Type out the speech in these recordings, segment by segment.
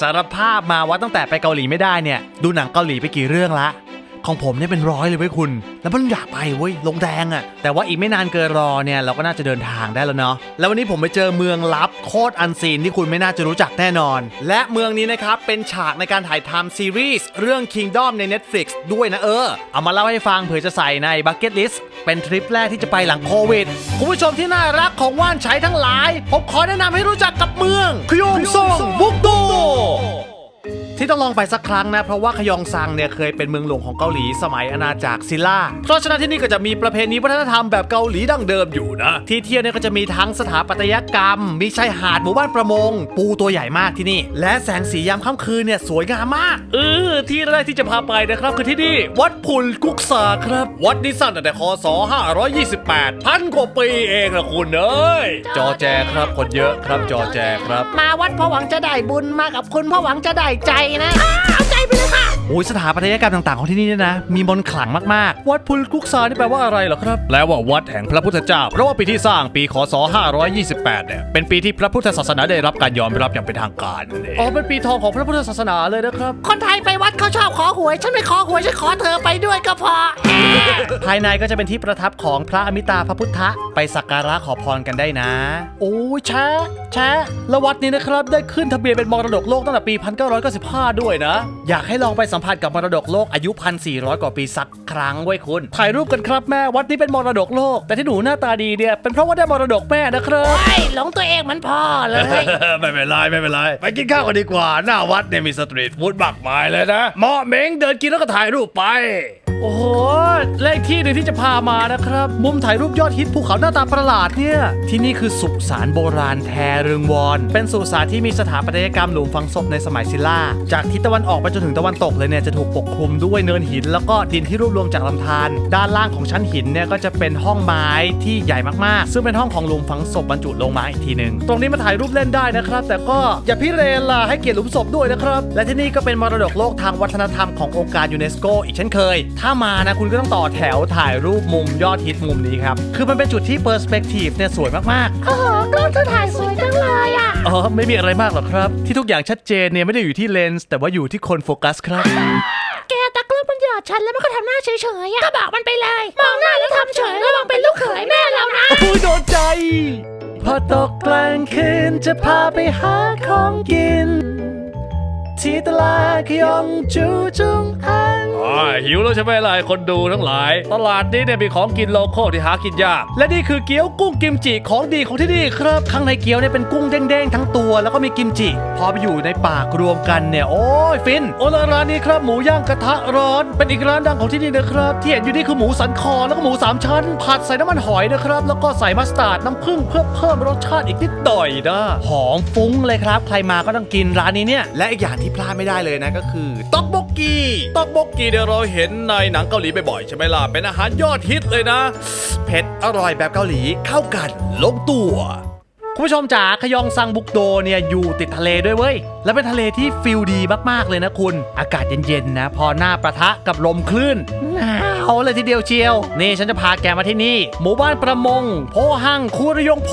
สารภาพมาว่าตั้งแต่ไปเกาหลีไม่ได้เนี่ย ดูหนังเกาหลีไปกี่เรื่องละ ของผมเนี่ยเป็นร้อยเลยเว้ยคุณ แล้วมันอยากไปเว้ยลงแดงอะ่ะ แต่ว่าอีกไม่นานเกินรอเนี่ยเราก็น่าจะเดินทางได้แล้วเนาะแล้ววันนี้ผมไปเจอเมืองลับโคตรอันซีนที่คุณไม่น่าจะรู้จักแน่นอน และเมืองนี้นะครับเป็นฉากในการถ่ายทำซีรีส์เรื่อง Kingdom ใน Netflix ด้วยนะเออเอามาเล่าให้ฟังเผื่อจะใส่ใน Bucket List เป็นทริปแรกที่จะไปหลังโควิดคุณผู้ชมที่น่ารักของว่านใช้ทั้งหลายผมขอแนะนำให้รู้จักกับเมืองคยองซ ลองไปสักครั้งนะ เพราะว่าขยองซังเนี่ยเคยเป็นเมืองหลวงของเกาหลีสมัยอาณาจักรซิล่า เพราะฉะนั้นที่นี่ก็จะมีประเพณีวัฒนธรรมแบบเกาหลีดั้งเดิมอยู่นะ ที่เที่ยวเนี่ยก็จะมีทั้งสถาปัตยกรรม มีชายหาดหมู่บ้านประมง ปูตัวใหญ่มากที่นี่ และแสงสียามค่ำคืนเนี่ยสวยงามมาก เออ ที่แรกที่จะพาไปนะครับคือที่นี่ วัดพุลกุกษาครับ วัดนี้สร้างตั้งแต่คศ 528พันกว่าปีเองนะคุณเอ้ยจอแจครับคนเยอะครับจอแจครับ มาวัดเพราะหวังจะได้บุญมากับคุณเพราะหวังจะได้ใจนะอ้าเอาใจไปเลยค่ะ โอ้ยสถาปัตยกรรมต่างๆของที่นี่เนี่ยนะ มีมนต์ขลังมากๆ วัดพุลกุกซานี่แปลว่าอะไรเหรอครับ แปลว่าวัดแห่งพระพุทธเจ้า เพราะว่าปีที่สร้างปีคศ 528 เนี่ย เป็นปีที่พระพุทธศาสนาได้รับการยอมรับอย่างเป็นทางการนั่นเองอ๋อเป็นปีทองของพระพุทธศาสนาเลยนะครับ คนไทยไปวัดเขาชอบขอหวย ฉันไม่ขอหวยฉันขอเธอไปด้วยก็พอแอะภายในก็จะเป็นที่ประทับของพระอมิตาพระพุทธะไปสักการะขอพรกันได้นะ โอ้ยแชะแชะแล้ววัดนี้นะครับได้ขึ้นทะเบียนเป็นมรดกโลกตั้งแต่ปี 1995 ด้วยนะ อยากให้ลองไปสัมผัสกับมรดกโลกอายุ 1,400 กว่าปีสักครั้งไว้ยคุณ ถ่ายรูปกันครับแม่วัดนี้เป็นมรดกโลก แต่ที่หนูหน้าตาดีเนี่ยเป็นเพราะว่าได้มรดกแม่นะครับโอ้ยหลงตัวเองเหมันพ่อเลย ไม่เป็นไรไม่เป็นไร ไปกินข้าวกันดีกว่า หน้าวัดเนี่ยมีสตรีทฟู้ดมากมายเลยนะเหมาะเหม้งเดินกินแล้วก็ถ่ายรูปไป โอ้โหเลขที่หนึ่งที่จะพามานะครับ มุมถ่ายรูปยอดฮิตภูเขาหน้าตาประหลาดเนี่ย ที่นี่คือสุสานโบราณแทเรืองวอน เป็นสุสานที่มีสถาปัตยกรรมหลุมฝังศพในสมัยซิลล่าจากทิศตะวันออกไปจนถึงตะวันตกเลยเนี่ยจะถูกปกคลุมด้วยเนินหิน แล้วก็ดินที่รวบรวมจากลำธารด้านล่างของชั้นหินเนี่ยก็จะเป็นห้องไม้ที่ใหญ่มากๆ ซึ่งเป็นห้องของหลุมฝังศพบรรจุลงมาอีกทีหนึ่งตรงนี้มาถ่ายรูปเล่นได้นะครับ แต่ก็อย่าพิเรนล่ะให้เกียรติหลุมศพด้วยนะครับและที่นี่ก็เป็นมรดกโลกทางวัฒนธรรมขององค์การยูเนสโกอีกเช่นเคย ถ้ามานะคุณก็ต้องต่อแถวถ่ายรูปมุมยอดฮิตมุมนี้ครับคือมันเป็นจุดที่เปอร์สเปกทีฟเนี่ยสวยมากๆโอ้โหกล้องเธอถ่ายสวยจังเลยอะอ๋อไม่มีอะไรมากหรอกครับ ที่ทุกอย่างชัดเจนเนี่ยไม่ได้อยู่ที่เลนส์แต่ว่าอยู่ที่คนโฟกัสครับแกตากล้องมันหยอดฉันแล้วมันก็ทำหน้าเฉยๆอะก็บอกมันไปเลย มองหน้าแล้วทำเฉยระวังเป็นลูกเขยแม่เรานะพูดโดนใจ พอตกกลางคืนจะพาไปหาของกิน ที่ตลาดขยองจูจุงอันหิวแล้วใช่ไหมล่ะคนดูทั้งหลาย ตลาดนี้เนี่ยมีของกินโลโก้ที่หากินยาก และนี่คือเกี๊ยวกุ้งกิมจิของดีของที่นี่ครับข้างในเกี๊ยวเนี่ยเป็นกุ้งเด้งๆทั้งตัวแล้วก็มีกิมจิ พอไปอยู่ในปากรวมกันเนี่ยโอ้ยฟิน โอละร้านนี้ครับหมูย่างกระทะร้อน เป็นอีกร้านดังของที่นี่นะครับ ที่เห็นอยู่นี่คือหมูสันคอแล้วก็หมูสามชั้น ผัดใส่น้ำมันหอยนะครับ แล้วก็ใส่มัสตาร์ดน้ำผึ้งเพื่อเพิ่มรสชาติอีกนิดหน่อยนะหอมฟุ้งเลยครับ ใครมาก็ต้องกินร้านนี้เนี่ยและอีกอย่างที่พลาดไม่ได้เลยนะก็คือต็อกบกกีต็อกบกกีเนี่ยเราเห็นในหนังเกาหลีบ่อยๆใช่ไหมล่ะเป็นอาหารยอดฮิตเลยนะ เผ็ดอร่อยแบบเกาหลีเข้ากันลงตัวคุณผู้ชมจ๋าขยองซังบุกโดเนี่ยอยู่ติดทะเลด้วยเว้ย และเป็นทะเลที่ฟิลดีมากๆเลยนะคุณ อากาศเย็นๆนะ พอหน้าประทะกับลมคลื่นหนาว เลยทีเดียวเชียว นี่ฉันจะพาแกมาที่นี่ หมู่บ้านประมง โพหังคูระยงโพ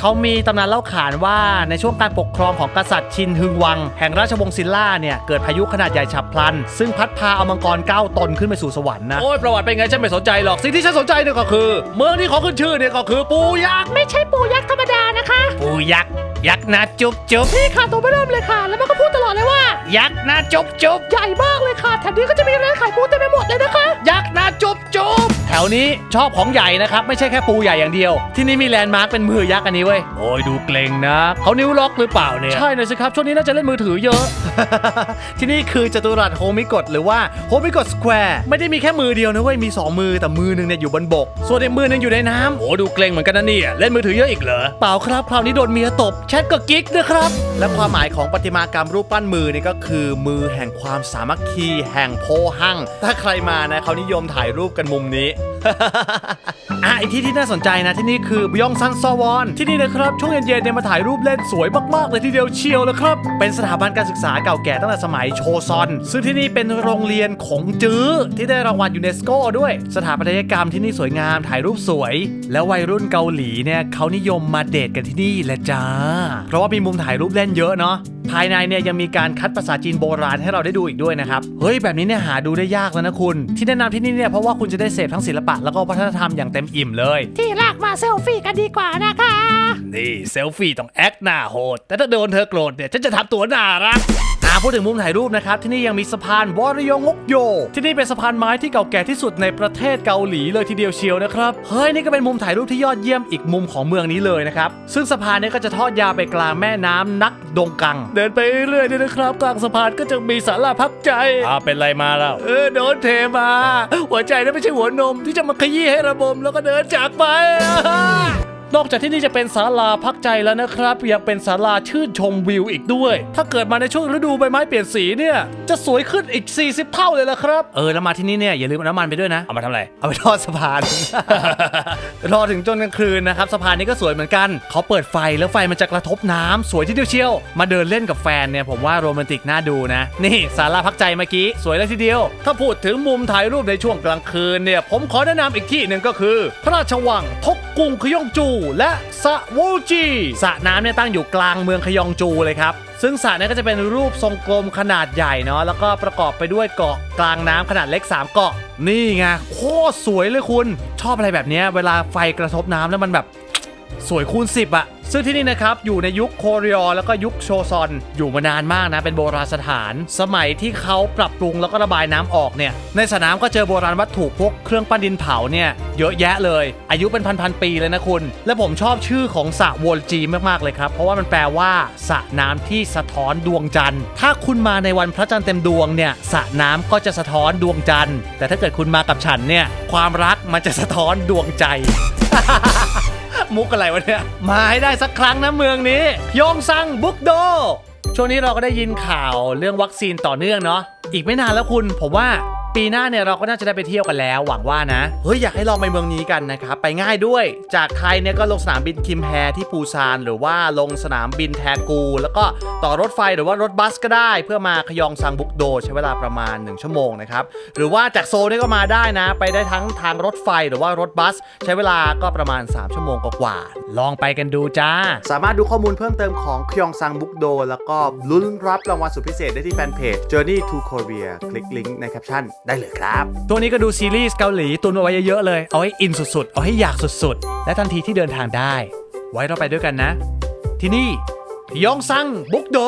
เขามีตำนานเล่าขานว่าในช่วงการปกครองของกษัตริย์ชินฮึงวัง แห่งราชวงศ์ซิลล่าเนี่ยเกิดพายุขนาดใหญ่ฉับพลัน ซึ่งพัดพาเอามังกรเก้าตนขึ้นไปสู่สวรรค์นะโอ้ยประวัติเป็นไงฉันไม่สนใจหรอกสิ่งที่ฉันสนใจเนี่ยก็คือ เมืองที่เขาขึ้นชื่อเนี่ยก็คือปูยักษ์ไม่ใช่ปูยักษ์ธรรมดานะคะ ปูยักษ์ ยักษ์นะจุ๊บจุ๊บนี่ค่ะตัวไม่เริ่มเลยค่ะ แล้วมันก็พูดตลอดเลยว่า ยักษ์นะจุ๊บจุ๊บใหญ่มากเลยค่ะแถมนี้ก็จะมีร้านขายปูเต็มไปหมดเลยนะคะ ยักษ์นะจุ๊บจุ๊บแถวนี้ชอบของใหญ่นะครับ ไม่ใช่แค่ปูใหญ่อย่างเดียว ที่นี่มีแลนด์มาร์คเป็นมือยักษ์อันนี้เว้ยโอ้ยดูเกรงนะเขานิ้วล็อกหรือเปล่าเนี่ย ใช่เลยสิครับ ช่วงนี้น่าจะเล่นมือถือเยอะ ที่นี่คือจตุรัสโฮมิกดหรือว่าโฮมิกดสแควร์ไม่ได้มีแค่มือเดียวนะเว้ยมี 2 มือแต่มือหนึงเนี่ยอยู่บนบก ส่วนอีกมือหนึงอยู่ในน้ำโอ้ดูเกรงเหมือนกันนะเนี่ยเล่นมือถือเยอะอีกเหรอเปล่าครับคราวนี้โดนเมียตบแชทกับกิ๊กนะครับและความหมายของประติมากรรมรูปปั้นมือนี่ก็คือมือแห่งความสามัคคี แห่งโพหังถ้าใครมานะเขานิยมถ่ายรูปกันมุมนี้อะอีกที่ที่น่าสนใจนะที่นี่คือบยองซันซอวอนที่นี่นะครับช่วงเย็นๆเนี่ยมาถ่ายรูปเล่นสวยมากๆเลยทีเดียวเชียวเลยครับ เป็นสถาบันการศึกษาเก่าแก่ตั้งแต่สมัยโชซอน ซึ่งที่นี่เป็นโรงเรียนของจื้อที่ได้รางวัลยูเนสโกด้วย สถาปัตยกรรมที่นี่สวยงามถ่ายรูปสวย แล้ววัยรุ่นเกาหลีเนี่ยเขานิยมมาเดทกันที่นี่แหละจ้า เพราะว่ามีมุมถ่ายรูปเล่นเยอะเนาะ ภายในเนี่ยยังมีการคัดภาษาจีนโบราณให้เราได้ดูอีกด้วยนะครับ เฮ้ย แบบนี้เนี่ยหาดูได้ยากแล้วนะคุณ ที่แนะนำที่นี่เนี่ยเพราะว่าคุณจะได้เสพทั้งศิลปะแล้วก็วัฒนธรรมอย่างเต็มอิ่มเลย ที่แรกมาเซลฟี่กันดีกว่านะคะ นี่เซลฟี่ต้องแอคหน้าโหด แต่ถ้าโดนเธอโกรธเนี่ยฉันจะทำตัวน่ารักอ่าพูดถึงมุมถ่ายรูปนะครับที่นี่ยังมีสะพานวอรยงกโย ที่นี่เป็นสะพานไม้ที่เก่าแก่ที่สุดในประเทศเกาหลีเลยทีเดียวเชียวนะครับเฮ้ยนี่ก็เป็นมุมถ่ายรูปที่ยอดเยี่ยมอีกมุมของเมืองนี้เลยนะครับซึ่งสะพานเนี้ก็จะทอดยาวไปกลางแม่น้ำนักดงกังเดินไปเรื่อยๆเนี่ยนะครับ กลางสะพานก็จะมีศาลาพักใจ อ่าเป็นไรมาแล้วเออโดนเทมา หัวใจนั้นไม่ใช่หัวนมที่จะมาขยี้ให้ระบมแล้วก็เดินจากไป นอกจากที่นี่จะเป็นศาลาพักใจแล้วนะครับ ยังเป็นศาลาชื่นชมวิวอีกด้วย ถ้าเกิดมาในช่วงฤดูใบไม้เปลี่ยนสีเนี่ยจะสวยขึ้นอีก 40 เท่าเลยละครับ เออแล้วมาที่นี่เนี่ยอย่าลืมเอาน้ำมันไปด้วยนะ เอามาทำอะไร เอาไปทอดสะพาน รอถึงจนกลางคืนนะครับสะพานนี้ก็สวยเหมือนกัน เขาเปิดไฟแล้วไฟมันจะกระทบน้ำสวยทีเดียวเชียว มาเดินเล่นกับแฟนเนี่ยผมว่าโรแมนติกน่าดูนะ นี่ศาลาพักใจเมื่อกี้สวยเลยทีเดียว ถ้าพูดถึงมุมถ่ายรูปในช่วงกลางคืนเนี่ยผมขอแนะนำอีกที่หนึ่งก็คือ พระราชวังทก กุงขยองจู และสะโวจีสระน้ำเนี่ยตั้งอยู่กลางเมืองขยองจูเลยครับ ซึ่งสระเนี่ยก็จะเป็นรูปทรงกลมขนาดใหญ่เนาะแล้วก็ประกอบไปด้วยเกาะกลางน้ำขนาดเล็ก 3 เกาะ นี่ไงโคตรสวยเลยคุณ ชอบอะไรแบบนี้เวลาไฟกระทบน้ำแล้วมันแบบสวยคูณ10อะ ซึ่งที่นี่นะครับอยู่ในยุคโคเรียแล้วก็ยุคโชซอน อยู่มานานมากนะเป็นโบราณสถาน สมัยที่เขาปรับปรุงแล้วก็ระบายน้ำออกเนี่ยในสนามก็เจอโบราณวัตถุพวกเครื่องปั้นดินเผาเนี่ยเยอะแยะเลย อายุเป็นพันๆปีเลยนะคุณ และผมชอบชื่อของสระโวลจีมากๆเลยครับ เพราะว่ามันแปลว่าสระน้ำที่สะท้อนดวงจันทร์ ถ้าคุณมาในวันพระจันทร์เต็มดวงเนี่ยสระน้ำก็จะสะท้อนดวงจันทร์ แต่ถ้าเกิดคุณมากับฉันเนี่ยความรักมันจะสะท้อนดวงใจ มุกอะไรวะเนี่ย มาให้ได้สักครั้งนะเมืองนี้ ยองซังบุกโด ช่วงนี้เราก็ได้ยินข่าวเรื่องวัคซีนต่อเนื่องเนาะ อีกไม่นานแล้วคุณ ผมว่า ปีหน้าเนี่ยเราก็น่าจะได้ไปเที่ยวกันแล้ว หวังว่านะ เฮ้ยอยากให้ลองไปเมืองนี้กันนะครับ ไปง่ายด้วย จากไทยเนี่ยก็ลงสนามบินคิมแฮที่ปูซานหรือว่าลงสนามบินแทกู แล้วก็ต่อรถไฟหรือว่ารถบัสก็ได้ เพื่อมาขยองซังบุกโด ใช้เวลาประมาณ 1 ชั่วโมงนะครับ หรือว่าจากโซนี่ก็มาได้นะ ไปได้ทั้งทางรถไฟหรือว่ารถบัส ใช้เวลาก็ประมาณ 3 ชั่วโมงกว่าๆลองไปกันดูจ้า สามารถดูข้อมูลเพิ่มเติมของคยองซังบุกโด แล้วก็ลุ้นรับรางวัลสุดพิเศษได้ที่แฟนเพจ Journey to Korea คลิกลิงก์ในแคปชั่นได้เลยครับ ตัวนี้ก็ดูซีรีส์เกาหลีตุนเอาไว้เยอะๆเลย เอาให้อินสุดๆ เอาให้อยากสุดๆ และทันทีที่เดินทางได้ ไว้เราไปด้วยกันนะ ที่นี่ยองซังบุกโด